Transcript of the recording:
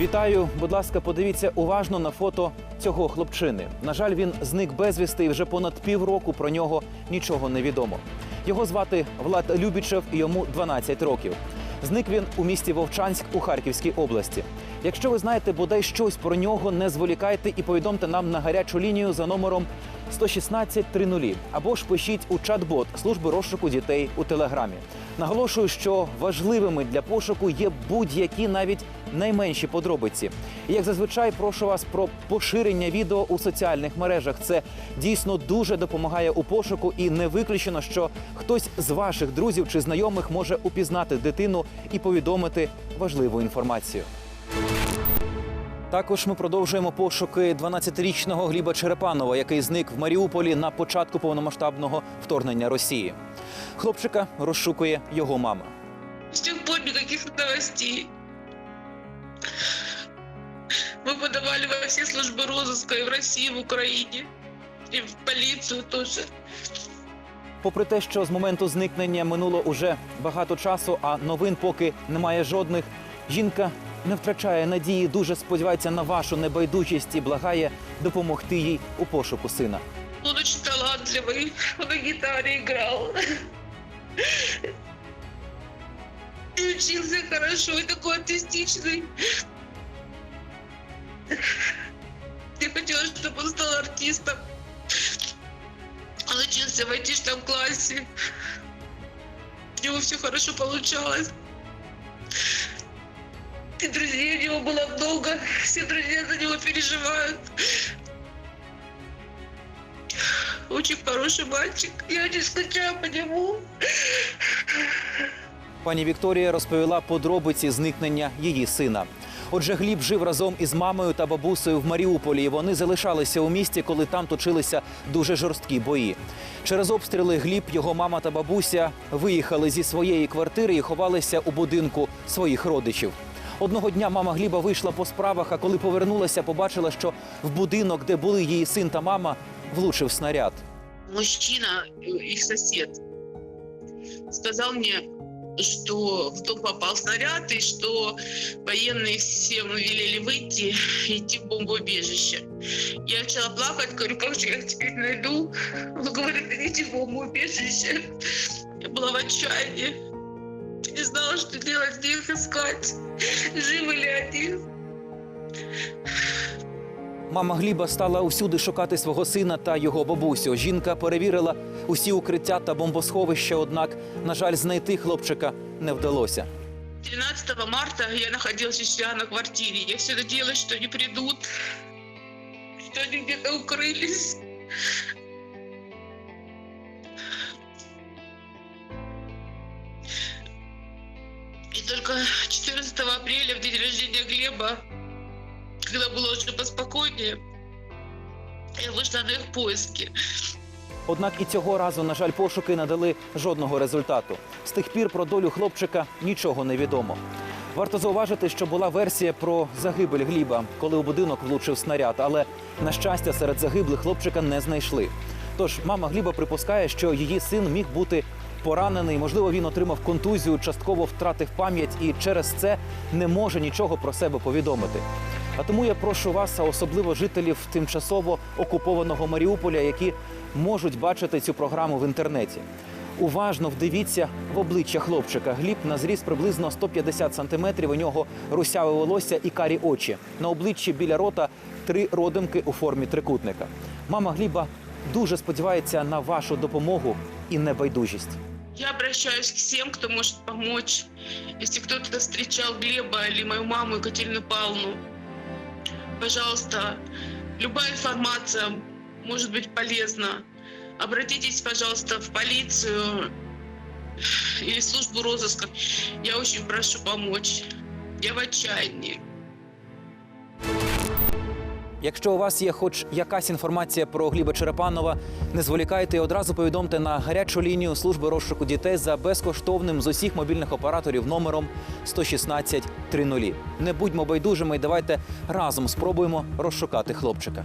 Вітаю, будь ласка, подивіться уважно на фото цього хлопчини. На жаль, він зник безвісти і вже понад півроку про нього нічого не відомо. Його звати Влад Любічев і йому 12 років. Зник він у місті Вовчанськ у Харківській області. Якщо ви знаєте бодай щось про нього, не зволікайте і повідомте нам на гарячу лінію за номером 116 30 або ж пишіть у чат-бот служби розшуку дітей у телеграмі. Наголошую, що важливими для пошуку є будь-які навіть найменші подробиці. І як зазвичай, прошу вас про поширення відео у соціальних мережах. Це дійсно дуже допомагає у пошуку, і не виключено, що хтось з ваших друзів чи знайомих може упізнати дитину і повідомити важливу інформацію. Також ми продовжуємо пошуки 12-річного Гліба Черепанова, який зник в Маріуполі на початку повномасштабного вторгнення Росії. Хлопчика розшукує його мама. С тех пор никаких новостей. Мы подавали во все службы розыска и в России, и в Украине, и в полицию тоже. Попри те, що з моменту зникнення минуло уже багато часу, а новин поки немає жодних, жінка не втрачає надії, дуже сподівається на вашу небайдужість і благає допомогти їй у пошуку сина. Он очень талантливый, он на гитаре играл. И учился хорошо, и такой артистичный. Я хотела, чтобы он стал артистом. Он учился в айтишном классе. У него все хорошо получалось. И друзей у него было много. Все друзья за него переживают. Очень хороший мальчик. Я очень скучаю по нему. Пані Вікторія розповіла подробиці зникнення її сина. Отже, Гліб жив разом із мамою та бабусею в Маріуполі. Вони залишалися у місті, коли там точилися дуже жорсткі бої. Через обстріли Гліб, його мама та бабуся виїхали зі своєї квартири і ховалися у будинку своїх родичів. Одного дня мама Гліба вийшла по справах, а коли повернулася, побачила, що в будинок, де були її син та мама, влучив снаряд. Мужчина, э, их сосед, сказал мне, что в дом попал снаряд и что военные всем велели выйти и идти в бомбоубежище. Я начала плакать, говорю, как же я их теперь найду? Он говорит, идите в бомбоубежище. Я была в отчаянии. Знала, что делать, где их искать. Живы ли они? Мама Гліба стала усюди шукати свого сина та його бабусю. Жінка перевірила усі укриття та бомбосховища, однак, на жаль, знайти хлопчика не вдалося. 13 марта я находилась у себя на квартире. Я все надеялась, что они придут, что они где-то укрылись. 14 апреля, в день рождения Глеба, когда было уже поспокойнее, я вышла на их поиски. Однак і цього разу, на жаль, пошуки не дали жодного результату. З тих пір про долю хлопчика нічого не відомо. Варто зауважити, що була версія про загибель Гліба, коли у будинок влучив снаряд, але на щастя серед загиблих хлопчика не знайшли. Тож мама Гліба припускає, що її син міг бути поранений. Можливо, він отримав контузію, частково втратив пам'ять і через це не може нічого про себе повідомити. А тому я прошу вас, а особливо жителів тимчасово окупованого Маріуполя, які можуть бачити цю програму в інтернеті. Уважно вдивіться в обличчя хлопчика. Гліб на зріст приблизно 150 сантиметрів. У нього русяве волосся і карі очі. На обличчі біля рота три родимки у формі трикутника. Мама Гліба дуже сподівається на вашу допомогу і небайдужість. Я обращаюсь к всем, кто может помочь. Если кто-то встречал Глеба или мою маму Екатерину Павловну, пожалуйста, любая информация может быть полезна. Обратитесь, пожалуйста, в полицию или службу розыска. Я очень прошу помочь. Я в отчаянии. Якщо у вас є хоч якась інформація про Гліба Черепанова, не зволікайте і одразу повідомте на гарячу лінію служби розшуку дітей за безкоштовним з усіх мобільних операторів номером 116 30. Не будьмо байдужими і давайте разом спробуємо розшукати хлопчика.